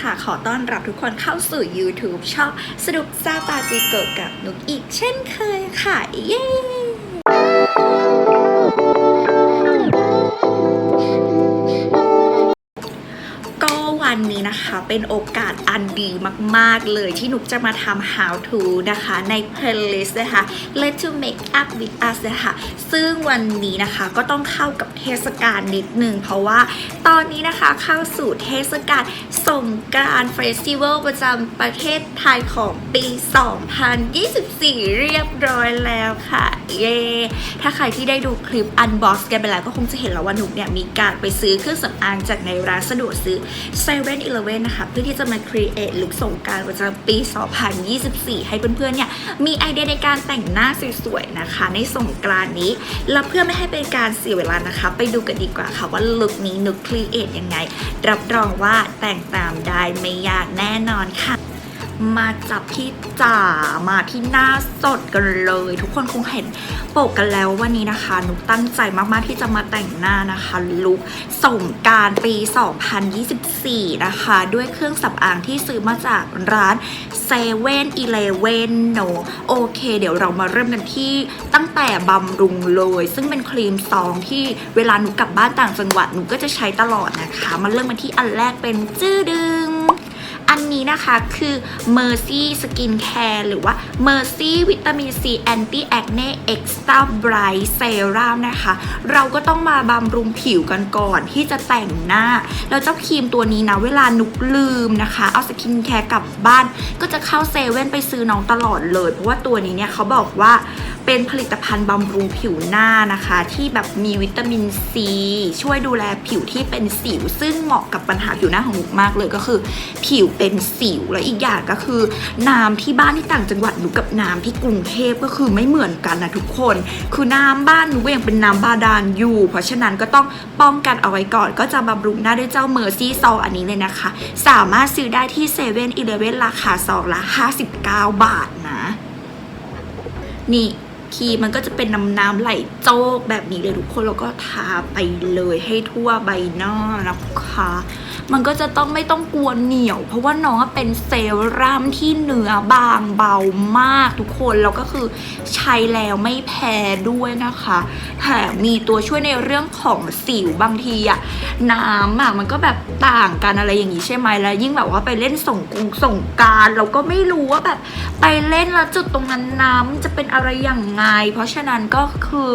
ค่ะขอต้อนรับทุกคนเข้าสู่ YouTube ช่องสนุกซาตาเจเกิดกับนุกอีกเช่นเคยค่ะ เย้ วันนี้นะคะ เป็นโอกาสอันดีมากๆเลยที่นุกจะมาทำ how to นะคะ ใน playlist นะคะ let to make up with us นะคะซึ่งวันนี้นะคะก็ต้องเข้ากับเทศกาลนิดนึง เพราะว่าตอนนี้นะคะเข้าสู่เทศกาลสงกรานต์เฟสติวัลประจำประเทศไทยของปี 2024 เรียบร้อยแล้วค่ะ เย้ถ้าใครที่ได้ดูคลิป unbox กันไปแล้วก็คงจะเห็นแล้วว่านุกเนี่ยมีการไปซื้อเครื่องสำอางจากในร้านสะดวกซื้อ7 e เ e ่ e นะคะ เพื่อที่จะมา create ลุคสงกรารประจำปี 2024 ให้เพื่อนๆ เนี่ย มีไอเดียในการแต่งหน้าสวยๆ นะคะ ในสงกรานต์นี้ แล้วเพื่อไม่ให้เป็นการเสียเวลานะคะ ไปดูกันดีกว่าค่ะว่าลุคนี้นุก create ยังไง รับรองว่าแต่งตามได้ไม่ยากแน่นอนค่ะ มาจับที่จ่ามาที่หน้าสดกันเลย ทุกคนคงเห็นปกกันแล้ววันนี้นะคะ นุกตั้งใจมากๆที่จะมาแต่งหน้านะคะลุคส่งกรารปี 2024 นะคะ ด้วยเครื่องสำอางที่ซื้อมาจากร้านเซเว่นอีเลเวนโนโอเค เดี๋ยวเรามาเริ่มกันที่ตั้งแต่บำรุงเลย ซึ่งเป็นครีมซองที่เวลาหนูกลับบ้านต่างจังหวัดหนูก็จะใช้ตลอดนะคะ มาเริ่มกันที่อันแรกเป็นจื้อดึง อันนี้นะคะคือ Mercy Skin Care หรือว่า Mercy Vitamin C Anti Acne Extra Bright Serum นะคะ เราก็ต้องมาบำรุงผิวกันก่อนที่จะแต่งหน้า แล้วเจ้าครีมตัวนี้นะ เวลานุกลืมนะคะ เอาสกินแคร์กลับบ้าน ก็จะเข้าเซเว่นไปซื้อน้องตลอดเลย เพราะว่าตัวนี้เนี่ยเขาบอกว่า เป็นผลิตภัณฑ์บำรุงผิวหน้านะคะ ที่แบบมีวิตามินซี ช่วยดูแลผิวที่เป็นสิว ซึ่งเหมาะกับปัญหาผิวหน้าของหนุกมากเลยก็คือ ผิวเป็นสิวและอีกอย่างก็คือ น้ำที่บ้านที่ต่างจังหวัดหนูกับน้ำที่กรุงเทพก็คือไม่เหมือนกันนะทุกคน คือน้ำบ้านหนูก็ยังเป็นน้ำบาดาลอยู่ เพราะฉะนั้นก็ต้องป้องกันเอาไว้ก่อน ก็จะบำรุงหน้าด้วยเจ้าเมอร์ซี่ซออันนี้เลยนะคะ สามารถซื้อได้ที่เซเว่นอีเลเว่นราคาซองละ 59 บาทนะ นี่ ครีมมันก็จะเป็นน้ำน้ำไหลโจกแบบนี้เลยทุกคนแล้วก็ทาไปเลยให้ทั่วใบหน้านะคะ มันก็จะต้องไม่ต้องกลัวเหนียว เพราะว่าน้องเป็นเซรั่มที่เนื้อบางเบามากทุกคน แล้วก็คือใช้แล้วไม่แพ้ด้วยนะคะแถมมีตัวช่วยในเรื่องของสิวบางทีอะน้ำอะมันก็แบบต่างกันอะไรอย่างนี้ใช่ไหมแล้วยิ่งแบบว่าไปเล่นสงกรงสงการเราก็ไม่รู้ว่าแบบไปเล่นแล้วจุดตรงนั้นน้ำจะเป็นอะไรอย่างไง เพราะฉะนั้นก็คือ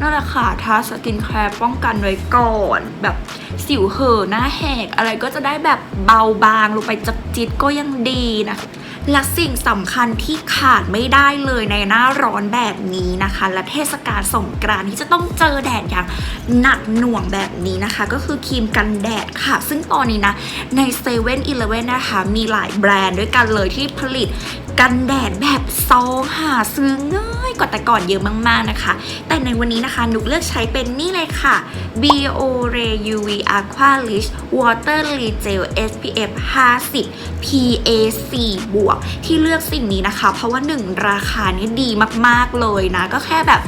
นั่นแหละค่ะทาสกินแคร์ป้องกันไว้ก่อน แบบสิวเห่อหน้าแหกอะไรก็จะได้แบบเบาบางลงไปจับจิตก็ยังดีนะและสิ่งสำคัญที่ขาดไม่ได้เลยในหน้าร้อนแบบนี้นะคะ และเทศกาลสงกรานที่จะต้องเจอแดดอย่างหนักหน่วงแบบนี้นะคะ ก็คือครีมกันแดดค่ะ ซึ่งตอนนี้นะ ใน7 e เ e ่ e อนะคะ มีหลายแบรนด์ด้วยกันเลยที่ผลิตกันแดดแบบซองหาซื้อง่าย กว่าแต่ก่อนเยอะมากๆนะคะ แต่ในวันนี้นะคะนุกเลือกใช้เป็นนี่เลยค่ะ Biore UV Aqua Rich Water Gel SPF 50 PA 4บวกที่เลือกสิ่งนี้นะคะ เพราะว่า 1 ราคานี้ดีมากๆเลยนะ ก็แค่แบบ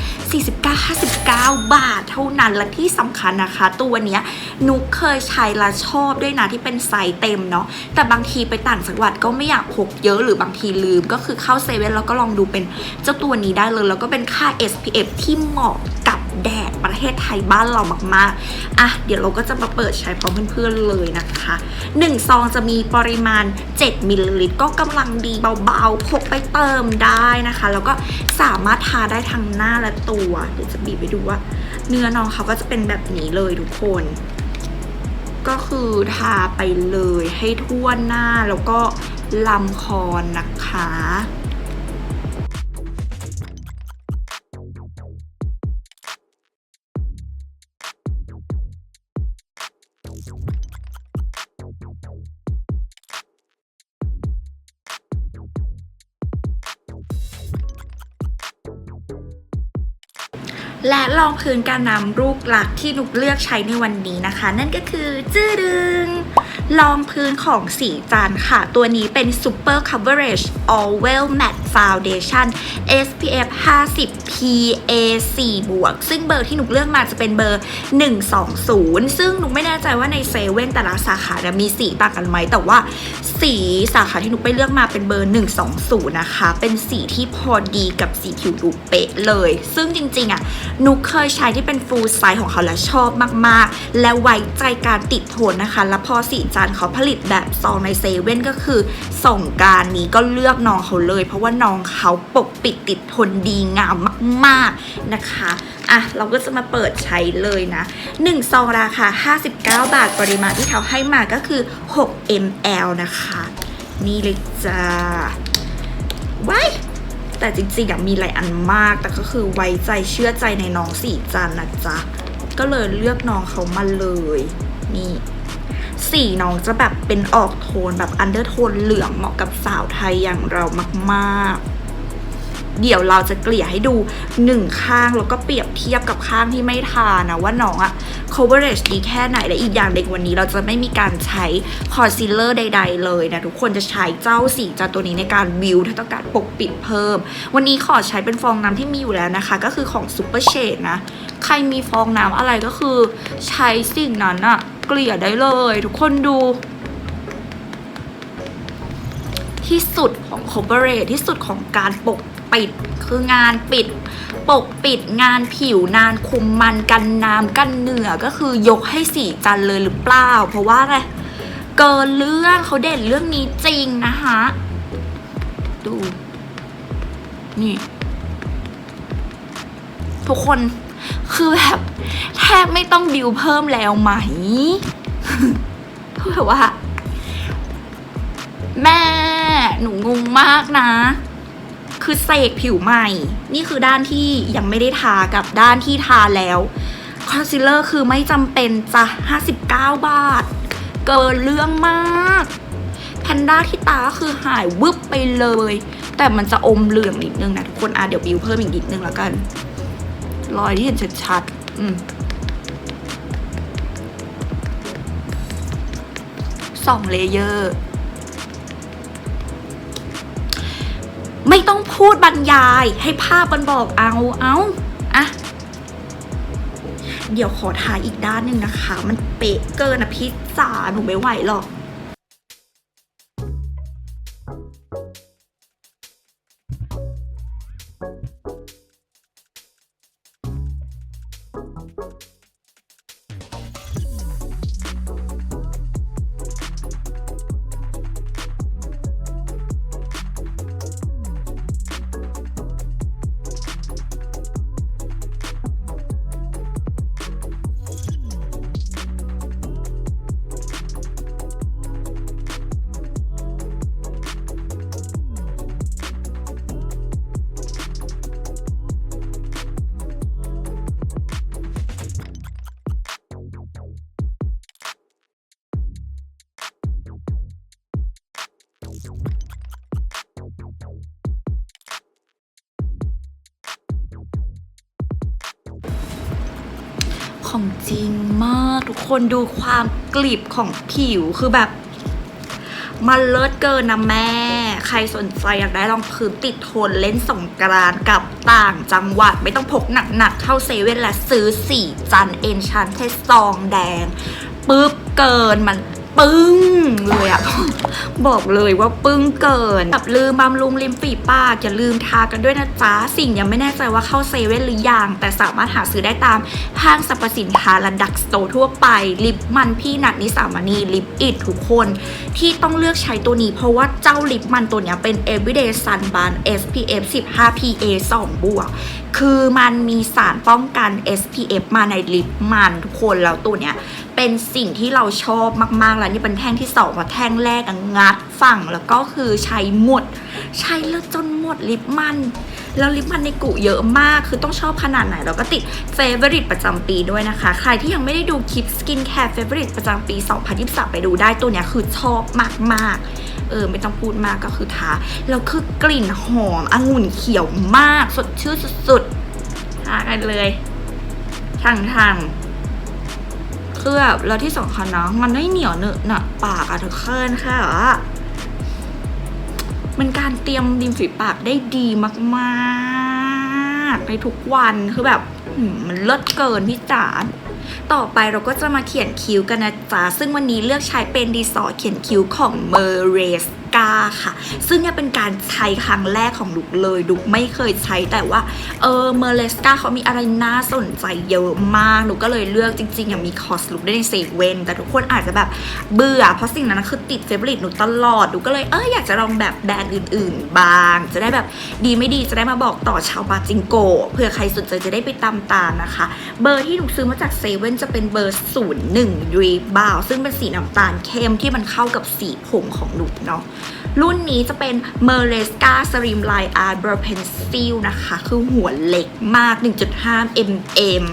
49-59 บาทเท่านั้น และที่สำคัญนะคะ ตัวเนี้ยนุกเคยใช้และชอบด้วยนะที่เป็นไซส์เต็มเนาะแต่บางทีไปต่างจังหวัดก็ไม่อยากพกเยอะหรือบางทีลืม ก็คือเข้าเซเว่นแล้วก็ลองดูเป็นเจ้าตัวนี้ได้เลย แล้วก็เป็นค่า SPF ที่เหมาะกับแดดประเทศไทยบ้านเรามากๆ อะ เดี๋ยวเราก็จะมาเปิดใช้พร้อมเพื่อนๆเลยนะคะ 1 ซองจะมีปริมาณ 7มิลลิลิตรก็กำลังดีเบาๆพกไปเติมได้นะคะ แล้วก็สามารถทาได้ทั้งหน้าและตัว เดี๋ยวจะบีบไปดูว่า เนื้อน้องเขาก็จะเป็นแบบนี้เลยทุกคน ก็คือทาไปเลยให้ทั่วหน้าแล้วก็ลำคอนะคะ และรองพื้นการนำลูกหลักที่หนุกเลือกใช้ในวันนี้นะคะ นั่นก็คือจื้อดึงรองพื้นของสีจันค่ะ ตัวนี้เป็น Super Coverage All Well Matte Foundation SPF 50 PA 4บวก ซึ่งเบอร์ที่หนุกเลือกมาจะเป็นเบอร์ 120 ซึ่งหนุกไม่แน่ใจว่าในเซเว่นแต่ละสาขาเนี่ยมีสีต่างกันไหม แต่ว่าสีสาขาที่หนุกไปเลือกมาเป็นเบอร์ 120 นะคะ เป็นสีที่พอดีกับสีผิวหนุกเป๊ะเลย ซึ่งจริงๆอะหนุกเคยใช้ที่เป็นฟูลไซส์ของเขาและชอบมากๆ และไว้ใจการติดทนนะคะ แล้วพอสีจันเขาผลิตแบบซองในเซเว่นก็คือส่งการนี้ก็เลือกน้องเขาเลย เพราะว่าน้องเขาปกปิดติดทนดีงามมาก ๆนะคะอะเราก็จะมาเปิดใช้เลยนะ 1 ซองราคา 59 บาทปริมาณที่เขาให้มาก็คือ 6 ml นะคะ นี่เลยจ้าว้ายแต่จริงๆอะมีหลายอันมาก แต่ก็คือไว้ใจเชื่อใจในน้องสีจันนะจ๊ะ ก็เลยเลือกน้องเขามาเลย นี่ สีน้องจะแบบเป็นออกโทนแบบอันเดอร์โทนเหลืองเหมาะกับสาวไทยอย่างเรามากๆเดี๋ยวเราจะเกลี่ยให้ดูหนึ่งข้างแล้วก็เปรียบเทียบกับข้างที่ไม่ทานะว่าน้องอะ coverage ดีแค่ไหนและอีกอย่างเด็กวันนี้เราจะไม่มีการใช้ concealer ใด ๆ เลยนะ ทุกคนจะใช้เจ้าสีจันตัวนี้ในการวิวถ้าต้องการปกปิดเพิ่ม วันนี้ขอใช้เป็นฟองน้ำที่มีอยู่แล้วนะคะ ก็คือของ Super Shade นะ ใครมีฟองน้ำอะไรก็คือใช้สิ่งนั้นอะ เกลี่ยได้เลย ทุกคนดู ที่สุดของ coverage ที่สุดของการปกปิด คืองานปิด ปกปิดงานผิวนานคุมมันกันน้ำกันเหนือก็คือยกให้สีจันเลยหรือเปล่า เพราะว่าไงเกินเรื่องเขาเด่นเรื่องนี้จริงนะคะดู นี่ ทุกคน คือแบบแทบไม่ต้องบิวเพิ่มแล้วไหมคือแบบว่า แม่หนูงงมากนะ คือเสกผิวใหม่ นี่คือด้านที่ยังไม่ได้ทากับด้านที่ทาแล้วคอนซีลเลอร์คือไม่จำเป็นจ้ะ59 บาท เกินเรื่องมากแพนด้าที่ตาคือหายวึบไปเลย แต่มันจะอมเหลืองนิดนึงนะทุกคนอะเดี๋ยวบิวเพิ่มอีกนิดนึงแล้วกัน รอยที่เห็นชัดๆอืมสองเลเยอร์ ไม่ต้องพูดบรรยายให้ภาพมันบอกเอาเอาอะเดี๋ยวขอทายอีกด้านหนึ่งนะคะ มันเป๊ะเกินอะพิซซ่าหนูไม่ไหวหรอก ของจริงมากทุกคนดูความกลีบของผิวคือแบบ มันเลิศเกินนะแม่ ใครสนใจอยากได้ลองพื้นติดทนเล่นสงกรานกับต่างจังหวัด ไม่ต้องพกหนักๆเข้าเซเว่นและซื้อสีจันเอนชันเทสซองแดงปุ๊บเกินมันปึ้งเลยอะ บอกเลยว่าปึ้งเกินแบบลืมบำรุงริมฝีปากอย่าลืมทากันด้วยนะจ๊ะสิ่งยังไม่แน่ใจว่าเข้าเซเว่นหรือยังแต่สามารถหาซื้อได้ตามห้างสรรพสินค้าและดักสโตร์ทั่วไป ลิปมันพี่หนัดนิสามณีลิปอิดทุกคน ที่ต้องเลือกใช้ตัวนี้ เพราะว่าเจ้าลิปมันตัวนี้เป็น everyday sun ban SPF 15 PA 2บวกคือมันมีสารป้องกัน SPF มาในลิปมันทุกคนแล้วตัวเนี้ย เป็นสิ่งที่เราชอบมากๆแล้วนี่เป็นแท่งที่สองว่าแท่งแรกงัดฝั่งแล้วก็คือใช้หมด ใช้แล้วจนหมดลิปมันแล้วลิปมันในกุเยอะมาก คือต้องชอบขนาดไหน เราก็ติดเฟเวอริตประจำปีด้วยนะคะ ใครที่ยังไม่ได้ดูคลิปสกินแคร์เฟเวอริตประจำปี 2023 ไปดูได้ตัวเนี้ยคือชอบมากๆ เออ ไม่ต้องพูดมากก็คือทา แล้วคือกลิ่นหอมองุ่นเขียวมาก สดชื่นสุดๆทากันเลยทางทาง คือแบบแล้วที่สำคัญนะ มันไม่เหนียวเนอะหนะปากอะทุกคนค่ะมันการเตรียมริมฝีปากได้ดีมากๆ ในทุกวันคือแบบมันเลิศเกินพี่จ๋าต่อไปเราก็จะมาเขียนคิ้วกันนะจ๊ะ ซึ่งวันนี้เลือกใช้เป็นดีสอเขียนคิ้วของเมอร์เรส กาค่ะ ซึ่งเนี่ยเป็นการใช้ครั้งแรกของดุกเลย ดุกไม่เคยใช้แต่ว่า เออเมเรสกาเขามีอะไรน่าสนใจเยอะมากหนูก็เลยเลือกจริงๆอย่างมีคอสลุกได้ในเซเว่นแต่ทุกคนอาจจะแบบเบื่อ เพราะสิ่งนั้นคือติดเฟเวอริตหนูตลอดหนูก็เลยเอออยากจะลองแบบแบรนด์อื่น ๆ บ้าง จะได้แบบดีไม่ดีจะได้มาบอกต่อชาวบาจิงโกเผื่อใครสนใจจะได้ไปตามตามนะคะ เบอร์ที่หนูซื้อมาจากเซเว่นจะเป็นเบอร์ 01 รีบาวซึ่งเป็นสีน้ำตาลเข้มที่มันเข้ากับสีผมของหนูเนาะ รุ่นนี้จะเป็น m e r e s c a Slim Line Art Brow Pencil นะคะ คือหัวเล็กมาก 1.5 mm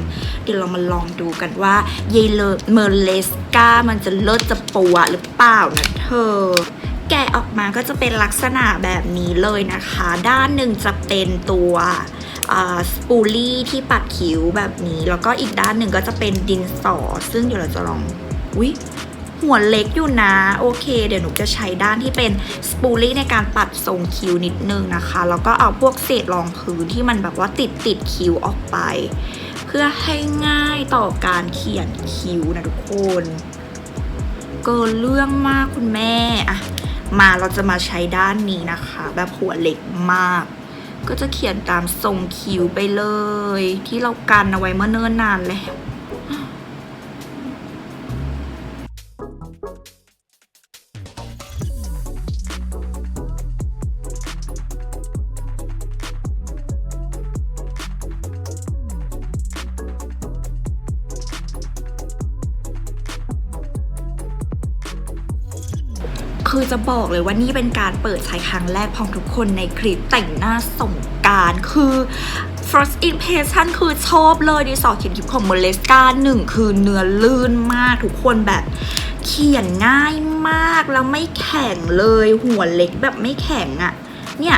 เดี๋ยวเรามาลองดูกันว่าเยเลเมอร์เลสกามันจะเลิศจะปัวหรือเปล่านะเธอ แกะออกมาก็จะเป็นลักษณะแบบนี้เลยนะคะ ด้านหนึ่งจะเป็นตัวสปูลี่ที่ปัดคิ้วแบบนี้ แล้วก็อีกด้านหนึ่งก็จะเป็นดินสอ ซึ่งเดี๋ยวเราจะลอง อุ๊ย หัวเล็กอยู่นะ โอเค เดี๋ยวหนูจะใช้ด้านที่เป็นสปูลี่ในการปัดทรงคิ้วนิดนึงนะคะ แล้วก็เอาพวกเศษรองพื้นที่มันแบบว่าติดติดคิ้วออกไป เพื่อให้ง่ายต่อการเขียนคิ้วนะทุกคน เกินเรื่องมากคุณแม่อะมาเราจะมาใช้ด้านนี้นะคะ แบบหัวเล็กมาก ก็จะเขียนตามทรงคิ้วไปเลย ที่เรากันเอาไว้เมื่อเนิ่นนานแล้ว จะบอกเลยว่านี่เป็นการเปิดใช้ครั้งแรกของทุกคนในคลิปแต่งหน้าส่งการคือ first impression คือชอบเลยดีสอเขียนคิ้วของเมเลสกาหนึ่งคือเนื้อลื่นมากทุกคนแบบเขียนง่ายมากแล้วไม่แข็งเลยหัวเล็กแบบไม่แข็งอะเนี่ย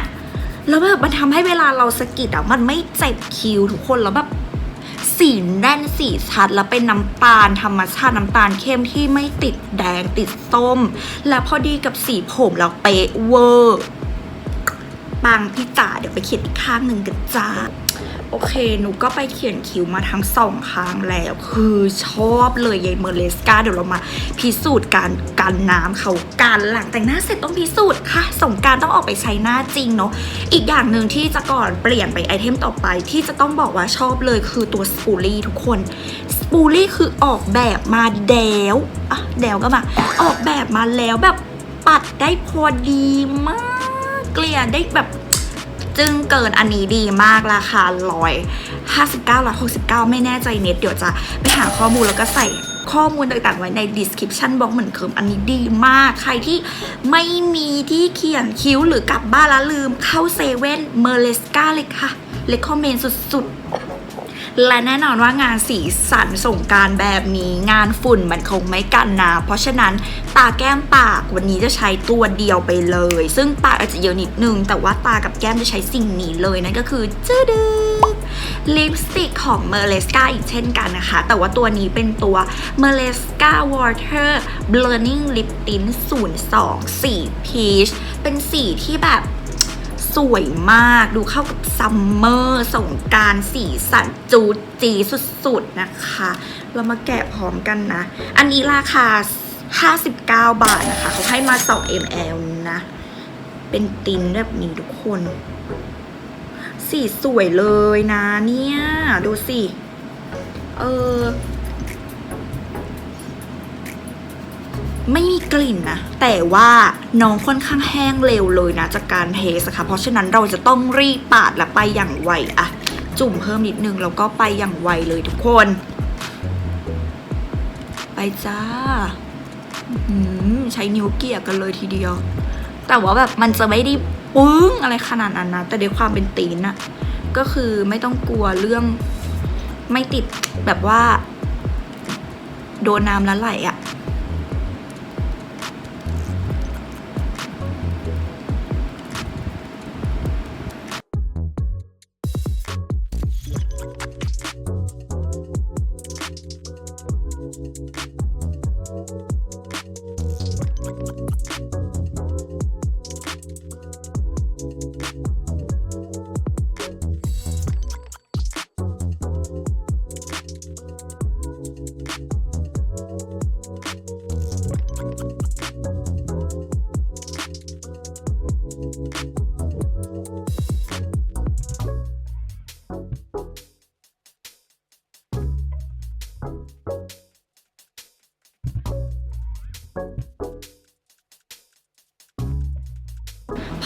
แล้วแบบมันทำให้เวลาเราสกิดอะมันไม่เจ็บคิ้วทุกคนแล้วแบบ สีแน่นสีชัด แล้วเป็นน้ำตาลธรรมชาติน้ำตาลเข้มที่ไม่ติดแดงติดส้ม และพอดีกับสีผมเราเป๊ะเวอร์ปังพี่จ๋าเดี๋ยวไปเขียนอีกข้างหนึ่งกันจ้า อเค หนูก็ไปเขียนคิ้วมาทั้งสองข้างแล้ว คือชอบเลยยายเมอร์เลสกาเดี๋ยวเรามาพิสูจน์การการน้ำเขาการหลังแต่งหน้าเสร็จต้องพิสูจน์ค่ะ สงการต้องออกไปใช้หน้าจริงเนาะ อีกอย่างหนึ่งที่จะก่อนเปลี่ยนไปไอเทมต่อไป ที่จะต้องบอกว่าชอบเลยคือตัวสปูลี่ทุกคน สปูลี่คือออกแบบมาแล้วอะแดวก็มา ออกแบบมาแล้วแบบปัดได้พอดีมาก เกลี่ยได้แบบ จึงเกินอันนี้ดีมากราคาร้อยห้าสิบเก้าร้อยหกสิบเก้าไม่แน่ใจเน็ตเดี๋ยวจะไปหาข้อมูลแล้วก็ใส่ข้อมูลต่างๆไว้ใน description box เหมือนเคิมอันนี้ดีมาก ใครที่ไม่มีที่เขียนคิ้วหรือกลับบ้านแล้วลืมเข้าเซเว่นเมอร์เลสกาเลยค่ะเลคคอมเมนสุดๆ และแน่นอนว่างานสีสันสงการแบบนี้งานฝุ่นมันคงไม่กันนะ เพราะฉะนั้นตาแก้มปากวันนี้จะใช้ตัวเดียวไปเลย ซึ่งปากอาจจะเยอะนิดนึง แต่ว่าตากับแก้มจะใช้สิ่งนี้เลยนั่นก็คือจื้อดื้อลิปสติกของ m e r l e s c a อีกเช่นกันนะคะ แต่ว่าตัวนี้เป็นตัว m e r l e s c a Water Blurring Lip Tint 02สี Peach เป็นสีที่แบบ สวยมาก ดูเข้ากับซัมเมอร์สงการสีสันจูดจีสุดๆนะคะ เรามาแกะพร้อมกันนะ อันนี้ราคา 59 บาทนะคะ เขาให้มา 2 ml นะ เป็นตินแบบนี้ทุกคน สีสวยเลยนะเนี่ย ดูสิ เออ ไม่มีกลิ่นนะ แต่ว่าน้องค่อนข้างแห้งเร็วเลยนะ จากการเทสค่ะ เพราะฉะนั้นเราจะต้องรีบปาดและไปอย่างไวอะจุ่มเพิ่มนิดนึงแล้วก็ไปอย่างไวเลยทุกคน ไปจ้าใช้นิ้วเกี่ยกันเลยทีเดียว แต่ว่าแบบมันจะไม่ได้ปึ้งอะไรขนาดนั้นนะ แต่ด้วยความเป็นตีนอะก็คือไม่ต้องกลัวเรื่องไม่ติดแบบว่า โดนน้ำแล้วไหลอะ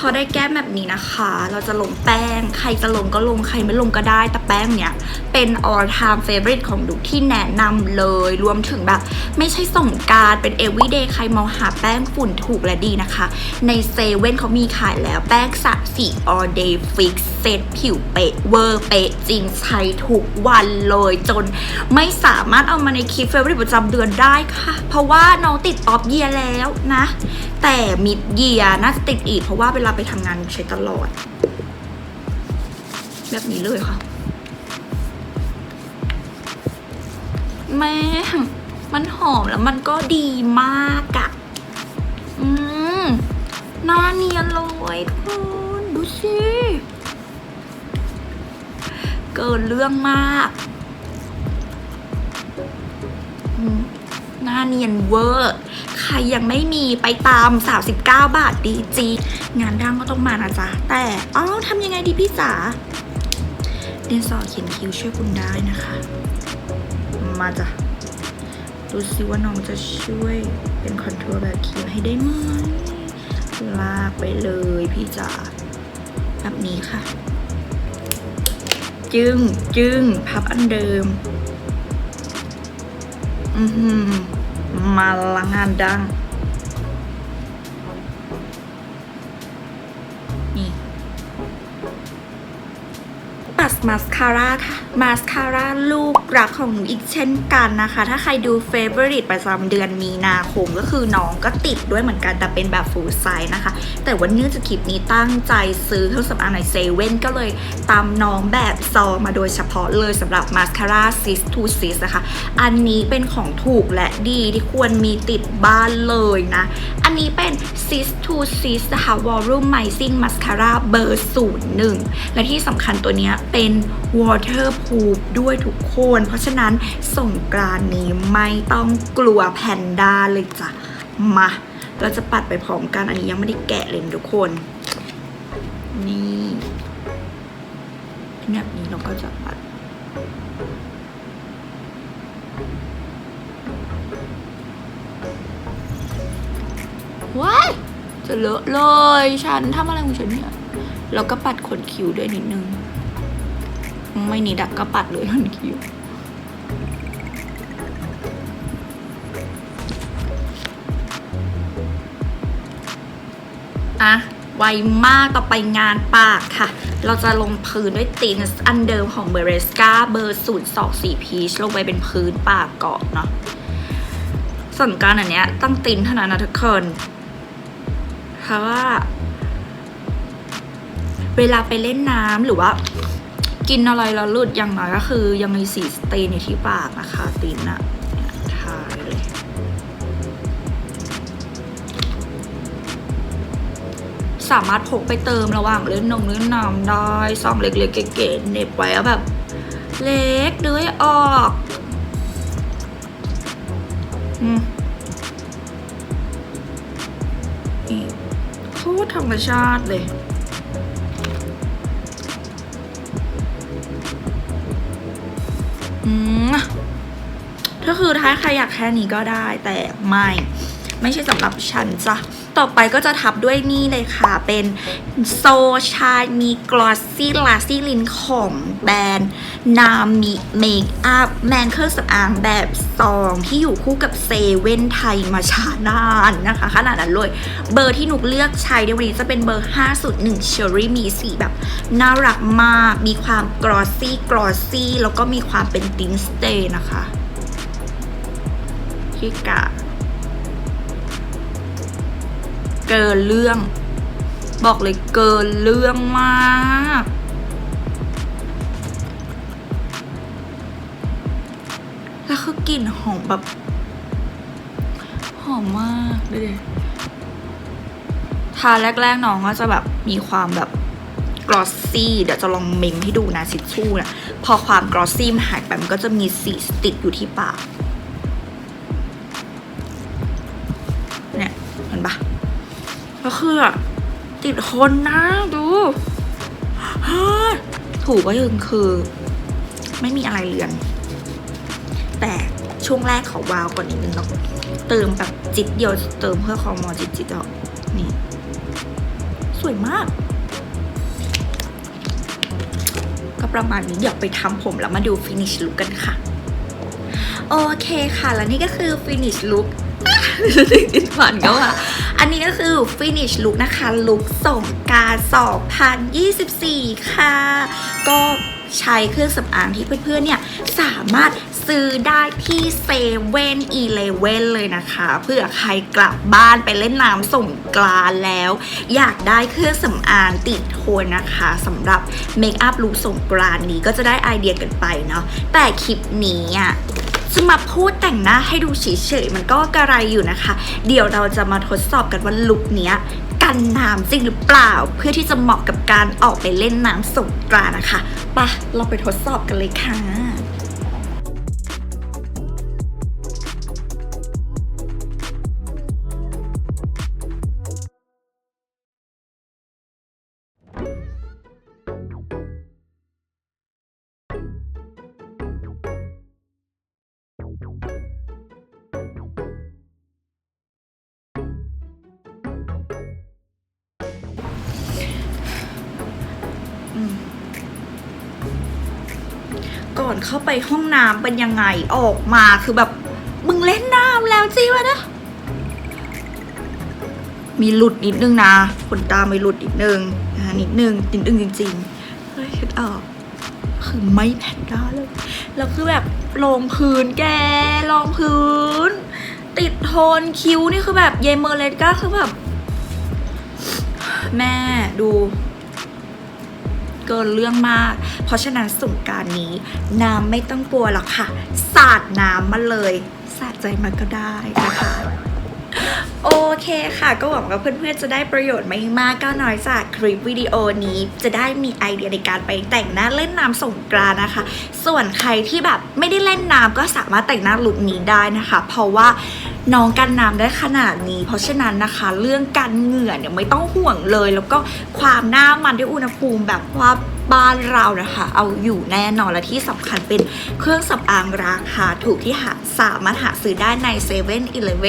พอได้แก้มแบบนี้นะคะ เราจะลงแป้ง ใครจะลงก็ลง ใครไม่ลงก็ได้ แต่แป้งเนี่ยเป็น all time favorite ของดูที่แนะนำเลย รวมถึงแบบ ไม่ใช่ส่งการเป็น everyday ใครมองหาแป้งฝุ่นถูกและดีนะคะ ในเซเว่นเขามีขายแล้วแป้งสระสี all day fix เซตผิวเป๊ะเวอร์เป๊ะจริงใช้ทุกวันเลยจนไม่สามารถเอามาในคลิป favorite ประจำเดือนได้ค่ะ เพราะว่าน้องติดออฟเยียแล้วนะ แต่มิดเยียน่าจะติดอีกเพราะว่าเวลาไปทำงานใช้ตลอด แบบนี้เลยค่ะแม่งมันหอมแล้วมันก็ดีมากอะอืมหน้าเนียนเลยทุกคนดูสิ เกินเรื่องมากหน้าเนียนเวอร์ ใครยังไม่มีไปตาม 39 บาทดีจีงานดังก็ต้องมานะจ๊ะ แต่อ๋อทำยังไงดีพี่จ๋าดินสอเขียนคิ้วช่วยคุณได้นะคะ มาจ้ะ ดูสิว่าน้องจะช่วยเป็นคอนโทรลแบบคิ้วให้ได้ไหมลากไปเลยพี่จ๋าแบบนี้ค่ะ จึงจึงพับอันเดิม อือหือมาลังานดัง นี่ มาสคาร่าค่ะ มาสคาร่าลูกรักของหนูอีกเช่นกันนะคะ ถ้าใครดู Favorite ประจำเดือนมีนาคมก็คือน้องก็ติดด้วยเหมือนกันแต่เป็นแบบ full size นะคะ แต่วันเนื่องจากคลิปนี้ตั้งใจซื้อเครื่องสำอางในเซเว่นก็เลยตามน้องแบบซองมาโดยเฉพาะเลยสำหรับมาสคาร่าซิสทูซิสนะคะ อันนี้เป็นของถูกและดีที่ควรมีติดบ้านเลยนะ อันนี้เป็น Sis to Sis นะคะ Volumizing Mascara เบอร์01และที่สำคัญตัวเนี้ยเป็น Waterproof ด้วยทุกคน เพราะฉะนั้นส่งกรานนี้ไม่ต้องกลัวแพนด้าเลยจ้ะ มา เราจะปัดไปพร้อมกันอันนี้ยังไม่ได้แกะเลยทุกคน นี่แบบนี้เราก็จะปัดว้ายจะเลอะเลย ฉันทำอะไรของฉันเนี่ย แล้วก็ปัดขนคิ้วด้วยนิดนึง ไม่นิดก็ปัดเลยขนคิวอะไวมากต่อไปงานปากค่ะ เราจะลงพื้นด้วยตินส์อันเดิมของเบเรสกาเบอร์ศูนย์สองสี่พีชลงไปเป็นพื้นปากก่อนเนาะส่วนการอันเนี้ยตั้งตินเท่านั้นนะทุกคนเพราะว่า เวลาไปเล่นน้ำหรือว่า กินอะไรแล้วหลุดอย่างน้อยก็คือยังมีสีสเตนอยู่ที่ปากนะคะตินอะทาไปเลยสามารถพกไปเติมระหว่างเล่นนงเล่นน้ำได้ซองเล็กๆเก๋ๆเน็บไว้แบบ เล็กเดือยออกอืมนี่โคตรธรรมชาติเลย ก็คือถ้าใครอยากแค่นี้ก็ได้แต่ไม่ ไม่ใช่สำหรับฉันจ้ะ ต่อไปก็จะทับด้วยนี่เลยค่ะ เป็นโซชามีกลอสซี่ลาซี่ลินของแบรนด์นามิเมคอัพแมนเครื่องสำอางแบบซองที่อยู่คู่กับเซเว่นไทยมาช้านานนะคะ ขนาดนั้นเลย เบอร์ที่หนุกเลือกใช้ในวันนี้จะเป็นเบอร์ 501 Cherry มีสีแบบน่ารักมาก มีความกรอสซี่กรอสซี่แล้วก็มีความเป็นตินสเตย์นะคะที่กะ เกินเรื่อง บอกเลยเกินเรื่องมากแล้วคือกลิ่นหอมแบบ หอมมมากดูดิทาแรกๆน้องก็จะแบบมีความแบบกรอสซี่เดี๋ยวจะลองเมมให้ดูนะซิชชู่นะพอความกรอสซี่มันหายไปมันก็จะมีสีติดอยู่ที่ปาก ก็คือติดคนนะดูถูกก็ยังคือ ไม่มีอะไรเลือน แต่ช่วงแรกขอวาวก่อนนิดนึงเนาะเติมแบบจิตเดียวเติมเพื่อคอมอจิตจิตออกนี่ สวยมาก ก็ประมาณนี้เดี๋ยวไปทำผมแล้วมาดูฟินิชลุกกันค่ะ โอเคค่ะ แล้วนี่ก็คือฟินิชลุก ติดฝันก็ว่าอันนี้ก็คือ finish look นะคะลุคส่งกราร2024 ค่ะ ก็ใช้เครื่องสำอางที่เพื่อนๆเนี่ยสามารถซื้อได้ที่เซเว่นอีเลเว่นเลยนะคะเพื่อใครกลับบ้านไปเล่นน้ำส่งกรานแล้ว อยากได้เครื่องสำอางติดโทนนะคะสำหรับเมคอัพลุคส่งกรานนี้ก็จะได้ไอเดียกันไปเนาะแต่คลิปนี้อะ จะมาพูดแต่งหน้าให้ดูเฉยๆมันก็กระไรอยู่นะคะ เดี๋ยวเราจะมาทดสอบกันว่าลุคเนี้ยกันน้ำจริงหรือเปล่า เพื่อที่จะเหมาะกับการออกไปเล่นน้ำสงกรานต์นะคะปะเราไปทดสอบกันเลยค่ะ ก่อนเข้าไปห้องน้ำเป็นยังไงออกมาคือแบบมึงเล่นน้ำแล้วจริวะนะมีหลุดนิดนึงนะขนตาไม่หลุดนิดนึงนะนิดนึงนิดนึงจริงๆเฮ้ยคิดออกคือไม่แพนด้าเลยแล้วคือแบบลงพื้นแกลงพื้น ติดโทนคิ้วนี่คือแบบเยเมอร์เลตก้าคือแบบ แม่ดู เกินเรื่องมาก เพราะฉะนั้นสงการนี้น้ำไม่ต้องกลัวหรอกค่ะ สาดน้ำมาเลย สาดใจมันก็ได้นะคะโอเคค่ะก็หวังว่าเพื่อนๆจะได้ประโยชน์ไม่มากก็น้อยจากคลิปวิดีโอนี้ จะได้มีไอเดียในการไปแต่งหน้าเล่นน้ำสงกรานนะคะ ส่วนใครที่แบบไม่ได้เล่นน้ำก็สามารถแต่งหน้าลุคนี้ได้นะคะ เพราะว่า น้องกันน้ำได้ขนาดนี้ เพราะฉะนั้นนะคะ เรื่องการเหงื่อเนี่ยไม่ต้องห่วงเลย แล้วก็ความหน้ามันด้วยอุณหภูมิแบบว่า บ้านเรานะคะ เอาอยู่แน่นอนและที่สำคัญเป็นเครื่องสำอางราคาถูกที่หาสามารถหาซื้อได้ใน7 e เ e ่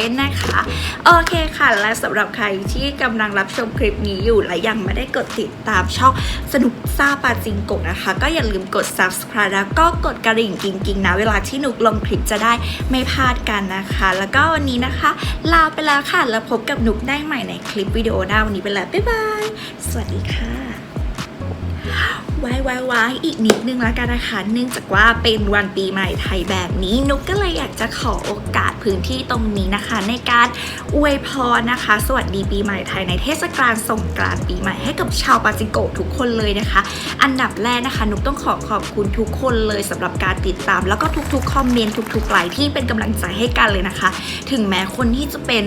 e อนะคะ โอเคค่ะ และสำหรับใครที่กำลังรับชมคลิปนี้อยู่และยังไม่ได้กดติดตามช่องสนุกซาปาจิงโกนะคะ ก็อย่าลืมกด subscribe แล้วก็กดกระดิ่งกิ๊งๆนะ เวลาที่หนุกลงคลิปจะได้ไม่พลาดกันนะคะ แล้วก็วันนี้นะคะ ลาไปแล้วค่ะ แล้วพบกับหนุกได้ใหม่ในคลิปวิดีโอหน้าวันนี้ไปแล้วบ๊ายบาย สวัสดีค่ะ วายวายวายอีกนิดนึงแล้วกันนะคะ เนื่องจากว่าเป็นวันปีใหม่ไทยแบบนี้ นุกก็เลยอยากจะขอโอกาสพื้นที่ตรงนี้นะคะ ในการอวยพรนะคะ สวัสดีปีใหม่ไทยในเทศกาลสงกรานต์ปีใหม่ให้กับชาวปาจิโกะทุกคนเลยนะคะ อันดับแรกนะคะ นุกต้องขอขอบคุณทุกคนเลยสำหรับการติดตาม แล้วก็ทุกๆคอมเมนต์ทุกๆไลค์ที่เป็นกำลังใจให้กันเลยนะคะ ถึงแม้คนที่จะเป็น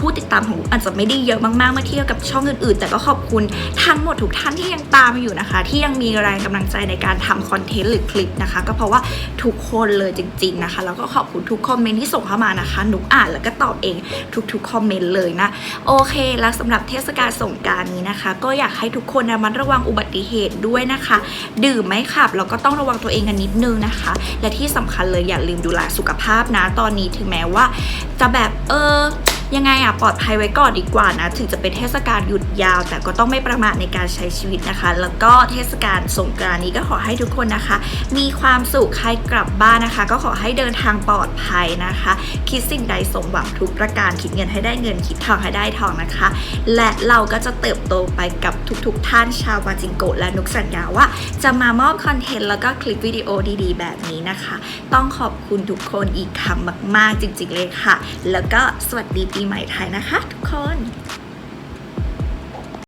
ผู้ติดตามของอาจจะไม่ได้เยอะมากๆเมื่อเทียบกับช่องอื่นๆ แต่ก็ขอบคุณทั้งหมดทุกท่านที่ยังตามมาอยู่นะคะที่ยังมีแรงกำลังใจในการทำคอนเทนต์หรือคลิปนะคะ ก็เพราะว่าทุกคนเลยจริง ๆนะคะ แล้วก็ขอบคุณทุกคอมเมนต์ที่ส่งเข้ามานะคะหนุกอ่านแล้วก็ตอบเองทุกๆคอมเมนต์เลยนะโอเคแล้วสำหรับเทศกาลสงการนี้นะคะ ก็อยากให้ทุกคนระมัดระวังอุบัติเหตุด้วยนะคะ ดื่มไม่ขับแล้วก็ต้องระวังตัวเองกันนิดนึงนะคะ และที่สำคัญเลยอย่าลืมดูแลสุขภาพนะตอนนี้ถึงแม้ว่าจะแบบเออ ยังไงอะปลอดภัยไว้ก่อนดีกว่านะ ถึงจะเป็นเทศกาลหยุดยาว แต่ก็ต้องไม่ประมาทในการใช้ชีวิตนะคะ แล้วก็เทศกาลสงกรานต์นี้ก็ขอให้ทุกคนนะคะ มีความสุขใครกลับบ้านนะคะ ก็ขอให้เดินทางปลอดภัยนะคะ คิดสิ่งใดสมหวังทุกประการคิดเงินให้ได้เงินคิดทองให้ได้ทองนะคะ และเราก็จะเติบโตไปกับทุกๆ ท่านชาววาจิงโกและนุกสัญญาว่า จะมามอบคอนเทนต์แล้วก็คลิปวิดีโอดีๆ แบบนี้นะคะ ต้องขอบคุณทุกคนอีกครั้งมาก ๆ จริง ๆ เลยค่ะ แล้วก็สวัสดีปีใหม่ไทยนะคะทุกคน